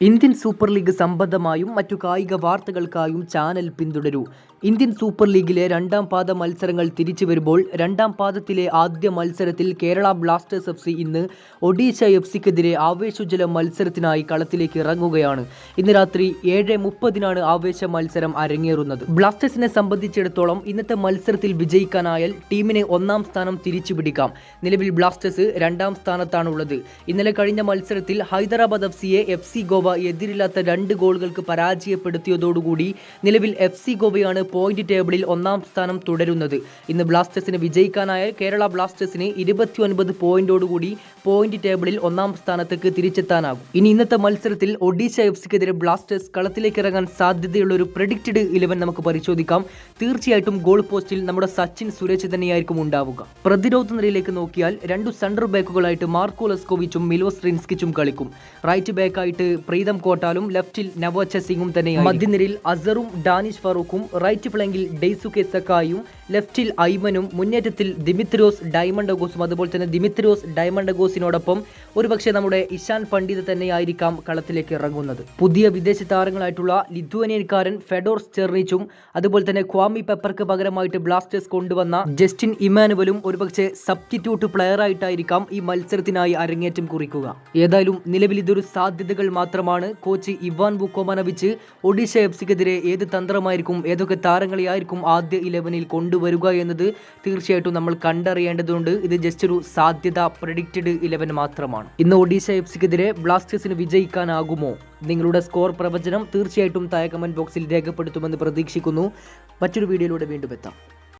Indian super league സംബന്ധമായും മറ്റു കായിക വാർത്തകൾക്കായും ചാനൽ പിന്തുടരൂ. ഇന്ത്യൻ സൂപ്പർ ലീഗിലെ രണ്ടാം പാദ മത്സരങ്ങൾ തിരിച്ചു വരുമ്പോൾ രണ്ടാം പാദത്തിലെ ആദ്യ മത്സരത്തിൽ കേരള ബ്ലാസ്റ്റേഴ്സ് എഫ് സി ഇന്ന് ഒഡീഷ എഫ് സിക്കെതിരെ ആവേശോജ്വല മത്സരത്തിനായി കളത്തിലേക്ക് ഇറങ്ങുകയാണ്. ഇന്ന് രാത്രി ഏഴ് മുപ്പതിനാണ് ആവേശ മത്സരം അരങ്ങേറുന്നത്. ബ്ലാസ്റ്റേഴ്സിനെ സംബന്ധിച്ചിടത്തോളം ഇന്നത്തെ മത്സരത്തിൽ വിജയിക്കാനായാൽ ടീമിനെ ഒന്നാം സ്ഥാനം തിരിച്ചു പിടിക്കാം. നിലവിൽ ബ്ലാസ്റ്റേഴ്സ് രണ്ടാം സ്ഥാനത്താണുള്ളത്. ഇന്നലെ കഴിഞ്ഞ മത്സരത്തിൽ ഹൈദരാബാദ് എഫ് സിയെ എഫ് സി ഗോവ എതിരില്ലാത്ത രണ്ട് ഗോളുകൾക്ക് പരാജയപ്പെടുത്തിയതോടുകൂടി നിലവിൽ എഫ് സി ഗോവയാണ് പോയിന്റ് ടേബിളിൽ ഒന്നാം സ്ഥാനം തുടരുന്നത്. ഇന്ന് ബ്ലാസ്റ്റേഴ്സിന് വിജയിക്കാനായ കേരള ബ്ലാസ്റ്റേഴ്സിന് ഇരുപത്തി ഒൻപത് പോയിന്റോടുകൂടി പോയിന്റ് ടേബിളിൽ ഒന്നാം സ്ഥാനത്തേക്ക് തിരിച്ചെത്താനാകും. ഇനി ഇന്നത്തെ മത്സരത്തിൽ ഒഡീഷ എഫ് സിക്കെതിരെ ബ്ലാസ്റ്റേഴ്സ് കളത്തിലേക്ക് ഇറങ്ങാൻ സാധ്യതയുള്ള ഒരു പ്രഡിക്റ്റഡ് ഇലവൻ നമുക്ക് പരിശോധിക്കാം. തീർച്ചയായിട്ടും ഗോൾ പോസ്റ്റിൽ നമ്മുടെ സച്ചിൻ സുരേഷ് തന്നെയായിരിക്കും ഉണ്ടാവുക. പ്രതിരോധ നിരയിലേക്ക് നോക്കിയാൽ രണ്ടു സെൻട്രൽ ബാക്കുകളായിട്ട് മാർക്കോ ലെസ്കോവിച്ചും മിലോസ് റിൻസ്കിച്ചും കളിക്കും. റൈറ്റ് ബാക്കായിട്ട് പ്രീതം കോട്ടാലും ലെഫ്റ്റിൽ നവോച്ച സിംഗും തന്നെയാണ് മധ്യനിരയിൽ അസറും ഡാനിഷ് ഫറൂഖും റൈറ്റ് ഫ്ലങ്കിൽ ഡെയ്സുകെ സക്കായും ലെഫ്റ്റിൽ ഐമനും മുന്നേറ്റത്തിൽ ദിമിത്രോസ് ഡയമണ്ടഗോസും അതുപോലെ തന്നെ ദിമിത്രോസ് ഡയമണ്ടഗോസിനോടൊപ്പം ഒരുപക്ഷെ നമ്മുടെ ഇഷാൻ പണ്ഡിത് തന്നെയായിരിക്കാം കളത്തിലേക്ക് ഇറങ്ങുന്നത്. പുതിയ വിദേശ താരങ്ങളായിട്ടുള്ള ലിത്വാനിയൻകാരൻ ഫെഡോർസ് സ്റ്റെർണിച്ചും അതുപോലെ തന്നെ ക്വാമി പെപ്പർക്ക് പകരമായിട്ട് ബ്ലാസ്റ്റേഴ്സ് കൊണ്ടുവന്ന ജസ്റ്റിൻ ഇമാനുവലും ഒരുപക്ഷെ സബ്സ്റ്റിറ്റ്യൂട്ട് പ്ലെയർ ആയിട്ടായിരിക്കാം ഈ മത്സരത്തിനായി അരങ്ങേറ്റം കുറിക്കുക. ഏതായാലും നിലവിൽ ഇതൊരു സാധ്യതകൾ മാത്രമാണ്. Coach Ivan Vukomanovic Odisha F സിക്കെതിരെ ഏത് തന്ത്രമായിരിക്കും ഏതൊക്കെ താരങ്ങളെയായിരിക്കും ആദ്യ ഇലവനിൽ കൊണ്ടുവരിക എന്നത് തീർച്ചയായിട്ടും നമ്മൾ കണ്ടറിയേണ്ടതുണ്ട്. ഇത് ജസ്റ്റ് ഒരു സാധ്യത പ്രഡിക്റ്റഡ് ഇലവൻ മാത്രമാണ്. ഇന്ന് ഒഡീഷ എഫ് സിക്കെതിരെ ബ്ലാസ്റ്റേഴ്സിന് വിജയിക്കാനാകുമോ? നിങ്ങളുടെ സ്കോർ പ്രവചനം തീർച്ചയായിട്ടും താഴെ കമന്റ് ബോക്സിൽ രേഖപ്പെടുത്തുമെന്ന് പ്രതീക്ഷിക്കുന്നു. മറ്റൊരു വീഡിയോയിലൂടെ വീണ്ടും എത്താം.